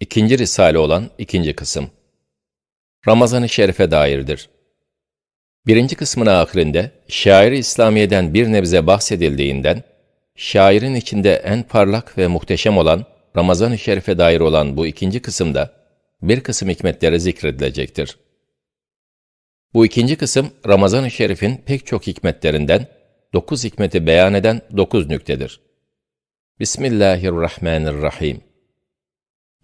İkinci risale olan ikinci kısım. Ramazan-ı Şerif'e dairdir. Birinci kısmın ahirinde, şair-i İslamiye'den bir nebze bahsedildiğinden, şairin içinde en parlak ve muhteşem olan Ramazan-ı Şerif'e dair olan bu ikinci kısımda bir kısım hikmetleri zikredilecektir. Bu ikinci kısım Ramazan-ı Şerif'in pek çok hikmetlerinden, dokuz hikmeti beyan eden dokuz nüktedir. Bismillahirrahmanirrahim.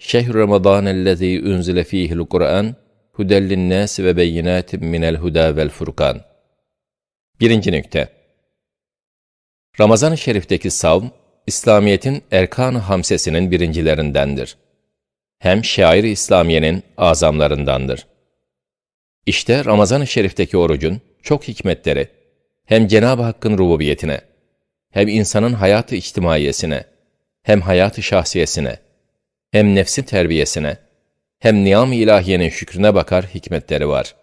Şehr Ramazan ellezî unzile fîhil Kur'an hudellin nâs ve beyinatin minel huda vel furkan. Birinci nükte. Ramazan-ı Şerif'teki savm, İslamiyet'in erkan-ı hamsesinin birincilerindendir. Hem şair-i İslamiye'nin azamlarındandır. İşte Ramazan-ı Şerif'teki orucun çok hikmetleri, hem Cenab-ı Hakk'ın rububiyetine, hem insanın hayatı içtimaiyesine, hem hayatı şahsiyesine, hem nefsin terbiyesine, hem niyam-ı ilahiyenin şükrüne bakar hikmetleri var.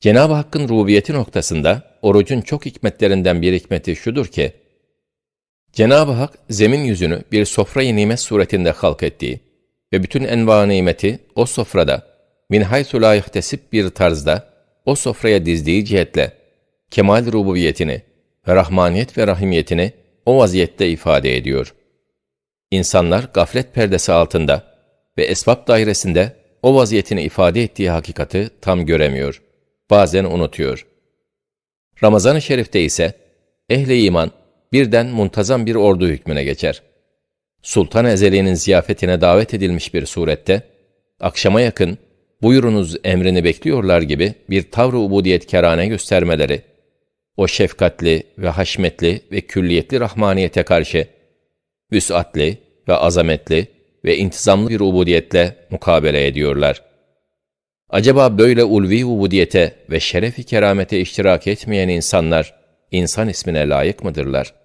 Cenab-ı Hakk'ın rububiyeti noktasında orucun çok hikmetlerinden bir hikmeti şudur ki, Cenab-ı Hak zemin yüzünü bir sofrayı nimet suretinde halk ettiği ve bütün enva nimeti o sofrada min haythu la bir tarzda o sofraya dizdiği cihetle kemal rububiyetini ve rahmaniyet ve rahimiyetini o vaziyette ifade ediyor. İnsanlar gaflet perdesi altında ve esbab dairesinde o vaziyetini ifade ettiği hakikati tam göremiyor. Bazen unutuyor. Ramazan-ı Şerif'te ise ehli iman birden muntazam bir ordu hükmüne geçer. Sultan Ezeli'nin ziyafetine davet edilmiş bir surette, akşama yakın buyurunuz emrini bekliyorlar gibi bir tavrı ubudiyet kerane göstermeleri, o şefkatli ve haşmetli ve külliyetli rahmaniyete karşı, vüsatli ve azametli ve intizamlı bir ubudiyetle mukabele ediyorlar. Acaba böyle ulvi ubudiyete ve şerefi keramete iştirak etmeyen insanlar, insan ismine layık mıdırlar?''